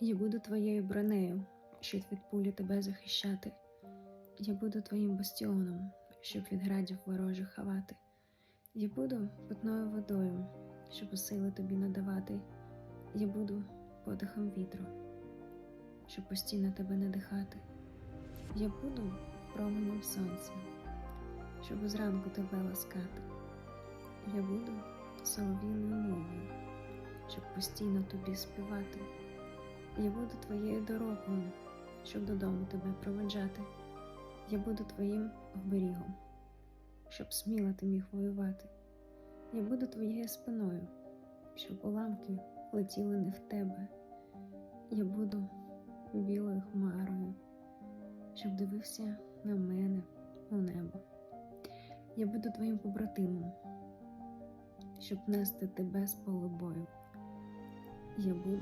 Я буду твоєю бронею, щоб від пулі тебе захищати. Я буду твоїм бастіоном, щоб від градів ворожих ховати. Я буду питною водою, щоб сили тобі надавати. Я буду подихом вітру, щоб постійно тебе надихати. Я буду променем сонця, щоб зранку тебе ласкати. Я буду солов'їною мовою, щоб постійно тобі співати. Я буду твоєю дорогою, щоб додому тебе проведжати. Я буду твоїм оберігом, щоб сміло ти міг воювати. Я буду твоєю спиною, щоб уламки летіли не в тебе. Я буду білою хмарою, щоб дивився на мене у небо. Я буду твоїм побратимом, щоб нести тебе з полу бою. Я буду